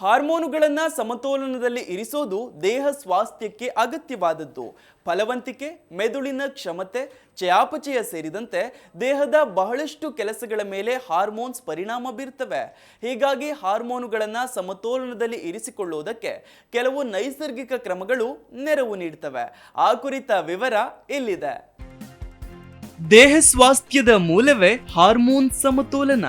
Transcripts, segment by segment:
ಹಾರ್ಮೋನುಗಳನ್ನು ಸಮತೋಲನದಲ್ಲಿ ಇರಿಸೋದು ದೇಹ ಸ್ವಾಸ್ಥ್ಯಕ್ಕೆ ಅಗತ್ಯವಾದದ್ದು. ಫಲವಂತಿಕೆ, ಮೆದುಳಿನ ಕ್ಷಮತೆ, ಚಯಾಪಚಯ ಸೇರಿದಂತೆ ದೇಹದ ಬಹಳಷ್ಟು ಕೆಲಸಗಳ ಮೇಲೆ ಹಾರ್ಮೋನ್ಸ್ ಪರಿಣಾಮ ಬೀರ್ತವೆ. ಹೀಗಾಗಿ ಹಾರ್ಮೋನುಗಳನ್ನು ಸಮತೋಲನದಲ್ಲಿ ಇರಿಸಿಕೊಳ್ಳುವುದಕ್ಕೆ ಕೆಲವು ನೈಸರ್ಗಿಕ ಕ್ರಮಗಳು ನೆರವು ನೀಡ್ತವೆ. ಆ ಕುರಿತ ವಿವರ ಇಲ್ಲಿದೆ. ದೇಹ ಸ್ವಾಸ್ಥ್ಯದ ಮೂಲವೇ ಹಾರ್ಮೋನ್ ಸಮತೋಲನ.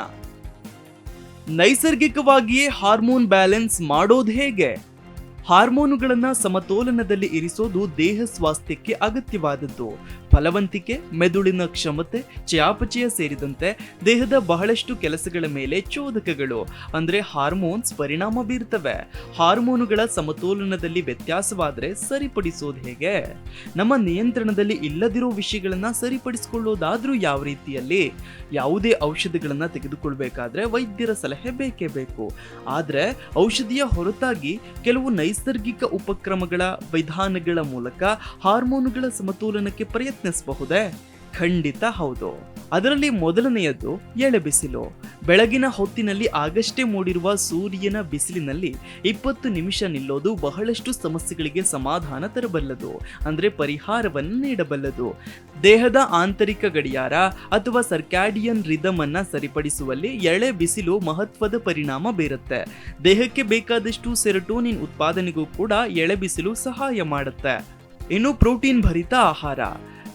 ನೈಸರ್ಗಿಕವಾಗಿಯೇ ಹಾರ್ಮೋನ್ ಬ್ಯಾಲೆನ್ಸ್ ಮಾಡೋದು ಹೇಗೆ? ಹಾರ್ಮೋನುಗಳನ್ನು ಸಮತೋಲನದಲ್ಲಿ ಇರಿಸೋದು ದೇಹ ಸ್ವಾಸ್ಥ್ಯಕ್ಕೆ ಅಗತ್ಯವಾದದ್ದು. ಫಲವಂತಿಕೆ, ಮೆದುಳಿನ ಕ್ಷಮತೆ, ಚಯಾಪಚಯ ಸೇರಿದಂತೆ ದೇಹದ ಬಹಳಷ್ಟು ಕೆಲಸಗಳ ಮೇಲೆ ಚೋದಕಗಳು, ಅಂದ್ರೆ ಹಾರ್ಮೋನ್ಸ್ ಪರಿಣಾಮ ಬೀರ್ತವೆ. ಹಾರ್ಮೋನುಗಳ ಸಮತೋಲನದಲ್ಲಿ ವ್ಯತ್ಯಾಸವಾದರೆ ಸರಿಪಡಿಸೋದು ಹೇಗೆ? ನಮ್ಮ ನಿಯಂತ್ರಣದಲ್ಲಿ ಇಲ್ಲದಿರೋ ವಿಷಯಗಳನ್ನು ಸರಿಪಡಿಸಿಕೊಳ್ಳೋದಾದರೂ ಯಾವ ರೀತಿಯಲ್ಲಿ? ಯಾವುದೇ ಔಷಧಿಗಳನ್ನು ತೆಗೆದುಕೊಳ್ಬೇಕಾದ್ರೆ ವೈದ್ಯರ ಸಲಹೆ ಬೇಕೇ ಬೇಕು. ಆದರೆ ಔಷಧಿಯ ಹೊರತಾಗಿ ಕೆಲವು ನೈಸರ್ಗಿಕ ಉಪಕ್ರಮಗಳ ವಿಧಾನಗಳ ಮೂಲಕ ಹಾರ್ಮೋನುಗಳ ಸಮತೋಲನಕ್ಕೆ ಪ್ರಯತ್ನಿಸಬಹುದೇ ಖಂಡಿತ ಹೌದು. ಅದರಲ್ಲಿ ಮೊದಲನೆಯದು ಎಳೆ ಬಿಸಿಲು. ಬೆಳಗಿನ ಹೊತ್ತಿನಲ್ಲಿ ಆಗಷ್ಟೇ ಮೂಡಿರುವ ಸೂರ್ಯನ ಬಿಸಿಲಿನಲ್ಲಿ ಇಪ್ಪತ್ತು ನಿಮಿಷ ನಿಲ್ಲೋದು ಬಹಳಷ್ಟು ಸಮಸ್ಯೆಗಳಿಗೆ ಸಮಾಧಾನ ತರಬಲ್ಲದು, ಅಂದರೆ ಪರಿಹಾರವನ್ನು ನೀಡಬಲ್ಲದು. ದೇಹದ ಆಂತರಿಕ ಗಡಿಯಾರ ಅಥವಾ ಸರ್ಕ್ಯಾಡಿಯನ್ ರಿದಮ್ ಅನ್ನ ಸರಿಪಡಿಸುವಲ್ಲಿ ಎಳೆ ಬಿಸಿಲು ಮಹತ್ವದ ಪರಿಣಾಮ ಬೀರುತ್ತೆ. ದೇಹಕ್ಕೆ ಬೇಕಾದಷ್ಟು ಸೆರಟೋನಿನ್ ಉತ್ಪಾದನೆಗೂ ಕೂಡ ಎಳೆ ಬಿಸಿಲು ಸಹಾಯ ಮಾಡುತ್ತೆ. ಇನ್ನು ಪ್ರೋಟೀನ್ ಭರಿತ ಆಹಾರ.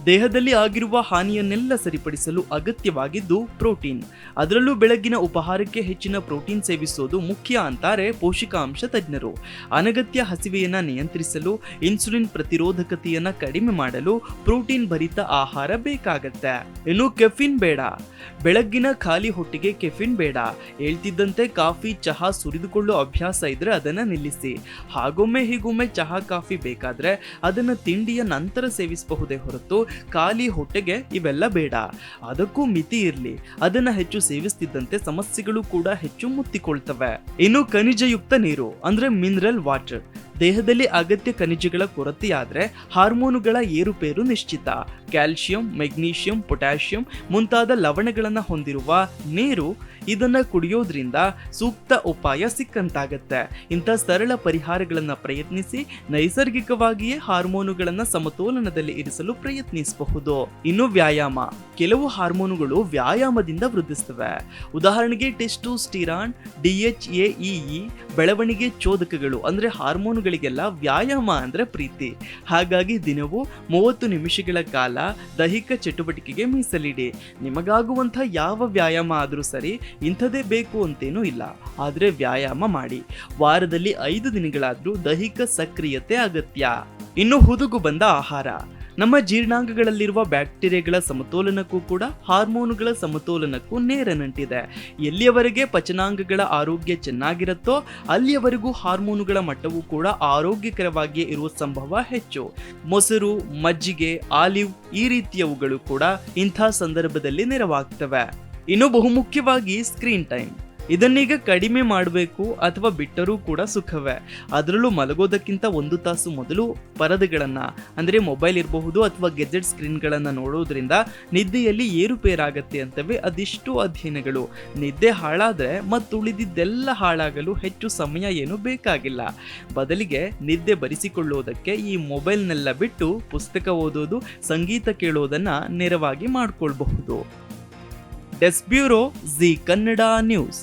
ದೇಹದಲ್ಲಿ ಆಗಿರುವ ಹಾನಿಯನ್ನೆಲ್ಲ ಸರಿಪಡಿಸಲು ಅಗತ್ಯವಾಗಿದ್ದು ಪ್ರೋಟೀನ್. ಅದರಲ್ಲೂ ಬೆಳಗಿನ ಉಪಹಾರಕ್ಕೆ ಹೆಚ್ಚಿನ ಪ್ರೋಟೀನ್ ಸೇವಿಸೋದು ಮುಖ್ಯ ಅಂತಾರೆ ಪೋಷಕಾಂಶ ತಜ್ಞರು. ಅನಗತ್ಯ ಹಸಿವೆಯನ್ನು ನಿಯಂತ್ರಿಸಲು, ಇನ್ಸುಲಿನ್ ಪ್ರತಿರೋಧಕತೆಯನ್ನು ಕಡಿಮೆ ಮಾಡಲು ಪ್ರೋಟೀನ್ ಭರಿತ ಆಹಾರ ಬೇಕಾಗತ್ತೆ. ಇನ್ನು ಕೆಫಿನ್ ಬೇಡ. ಬೆಳಗ್ಗಿನ ಖಾಲಿ ಹೊಟ್ಟೆಗೆ ಕೆಫಿನ್ ಬೇಡ. ಹೇಳ್ತಿದ್ದಂತೆ ಕಾಫಿ, ಚಹಾ ಸುರಿದುಕೊಳ್ಳೋ ಅಭ್ಯಾಸ ಇದ್ರೆ ಅದನ್ನ ನಿಲ್ಲಿಸಿ. ಹಾಗೊಮ್ಮೆ ಹೀಗೊಮ್ಮೆ ಚಹಾ, ಕಾಫಿ ಬೇಕಾದ್ರೆ ಅದನ್ನ ತಿಂಡಿಯ ನಂತರ ಸೇವಿಸಬಹುದೇ ಹೊರತು ಖಾಲಿ ಹೊಟ್ಟೆಗೆ ಇವೆಲ್ಲ ಬೇಡ. ಅದಕ್ಕೂ ಮಿತಿ ಇರಲಿ. ಅದನ್ನ ಹೆಚ್ಚು ಸೇವಿಸ್ತಿದ್ದಂತೆ ಸಮಸ್ಯೆಗಳು ಕೂಡ ಹೆಚ್ಚು ಮುತ್ತಿಕೊಳ್ತವೆ. ಇನ್ನು ಖನಿಜಯುಕ್ತ ನೀರು ಅಂದ್ರೆ ಮಿನರಲ್ ವಾಟರ್. ದೇಹದಲ್ಲಿ ಅಗತ್ಯ ಖನಿಜಗಳ ಕೊರತೆಯಾದರೆ ಹಾರ್ಮೋನುಗಳ ಏರುಪೇರು ನಿಶ್ಚಿತ. ಕ್ಯಾಲ್ಸಿಯಂ ಮೆಗ್ನೀಷಿಯಂ, ಪೊಟ್ಯಾಷಿಯಂ ಮುಂತಾದ ಲವಣಗಳನ್ನು ಹೊಂದಿರುವ ನೀರು ಇದನ್ನು ಕುಡಿಯೋದ್ರಿಂದ ಸೂಕ್ತ ಉಪಾಯ ಸಿಕ್ಕಂತಾಗತ್ತೆ. ಇಂಥ ಸರಳ ಪರಿಹಾರಗಳನ್ನು ಪ್ರಯತ್ನಿಸಿ ನೈಸರ್ಗಿಕವಾಗಿಯೇ ಹಾರ್ಮೋನುಗಳನ್ನು ಸಮತೋಲನದಲ್ಲಿ ಇರಿಸಲು ಪ್ರಯತ್ನಿಸಬಹುದು. ಇನ್ನು ವ್ಯಾಯಾಮ. ಕೆಲವು ಹಾರ್ಮೋನುಗಳು ವ್ಯಾಯಾಮದಿಂದ ವೃದ್ಧಿಸ್ತವೆ. ಉದಾಹರಣೆಗೆ ಟೆಸ್ಟೋಸ್ಟಿರಾನ್ ಡಿಎಚ್ಎಇಇ ಬೆಳವಣಿಗೆ ಚೋದಕಗಳು ಅಂದರೆ ಅಂದ್ರೆ ಹಾರ್ಮೋನುಗಳಿಗೆಲ್ಲ ವ್ಯಾಯಾಮ ಅಂದರೆ ಪ್ರೀತಿ. ಹಾಗಾಗಿ ದಿನವೂ ಮೂವತ್ತು ನಿಮಿಷಗಳ ಕಾಲ ದೈಹಿಕ ಚಟುವಟಿಕೆಗೆ ಮೀಸಲಿಡಿ. ನಿಮಗಾಗುವಂಥ ಯಾವ ವ್ಯಾಯಾಮ ಆದರೂ ಸರಿ ಇಂಥದೇ ಬೇಕು ಅಂತೇನೂ ಇಲ್ಲ. ಆದರೆ ವ್ಯಾಯಾಮ ಮಾಡಿ. ವಾರದಲ್ಲಿ ಐದು ದಿನಗಳಾದರೂ ದೈಹಿಕ ಸಕ್ರಿಯತೆ ಅಗತ್ಯ. ಇನ್ನು ಹುದುಗು ಬಂದ ಆಹಾರ. ನಮ್ಮ ಜೀರ್ಣಾಂಗಗಳಲ್ಲಿರುವ ಬ್ಯಾಕ್ಟೀರಿಯಾಗಳ ಸಮತೋಲನಕ್ಕೂ ಕೂಡ ಹಾರ್ಮೋನುಗಳ ಸಮತೋಲನಕ್ಕೂ ನೇರ ನಂಟಿದೆ. ಎಲ್ಲಿಯವರೆಗೆ ಪಚನಾಂಗಗಳ ಆರೋಗ್ಯ ಚೆನ್ನಾಗಿರುತ್ತೋ ಅಲ್ಲಿಯವರೆಗೂ ಹಾರ್ಮೋನುಗಳ ಮಟ್ಟವು ಕೂಡ ಆರೋಗ್ಯಕರವಾಗಿಯೇ ಇರುವ ಸಂಭವ ಹೆಚ್ಚು. ಮೊಸರು, ಮಜ್ಜಿಗೆ, ಆಲಿವ್ ಈ ರೀತಿಯವುಗಳು ಕೂಡ ಇಂಥ ಸಂದರ್ಭದಲ್ಲಿ ನೆರವಾಗ್ತವೆ. ಇನ್ನು ಬಹುಮುಖ್ಯವಾಗಿ ಸ್ಕ್ರೀನ್ ಟೈಮ್. ಇದನ್ನೀಗ ಕಡಿಮೆ ಮಾಡಬೇಕು ಅಥವಾ ಬಿಟ್ಟರೂ ಕೂಡ ಸುಖವೇ. ಅದರಲ್ಲೂ ಮಲಗೋದಕ್ಕಿಂತ ಒಂದು ತಾಸು ಮೊದಲು ಪರದೆಗಳನ್ನು, ಅಂದರೆ ಮೊಬೈಲ್ ಇರಬಹುದು ಅಥವಾ ಗೆಜೆಟ್ ಸ್ಕ್ರೀನ್ಗಳನ್ನು ನೋಡೋದ್ರಿಂದ ನಿದ್ದೆಯಲ್ಲಿ ಏರುಪೇರಾಗತ್ತೆ ಅಂತವೆ ಅದಿಷ್ಟು ಅಧ್ಯಯನಗಳು. ನಿದ್ದೆ ಹಾಳಾದರೆ ಮತ್ತುಳಿದಿದ್ದೆಲ್ಲ ಹಾಳಾಗಲು ಹೆಚ್ಚು ಸಮಯ ಏನು ಬೇಕಾಗಿಲ್ಲ. ಬದಲಿಗೆ ನಿದ್ದೆ ಬರಿಸಿಕೊಳ್ಳುವುದಕ್ಕೆ ಈ ಮೊಬೈಲ್ನೆಲ್ಲ ಬಿಟ್ಟು ಪುಸ್ತಕ ಓದೋದು, ಸಂಗೀತ ಕೇಳೋದನ್ನು ನೆರವಾಗಿ ಮಾಡಿಕೊಳ್ಬಹುದು. Desk bureau, Zee Kannada news.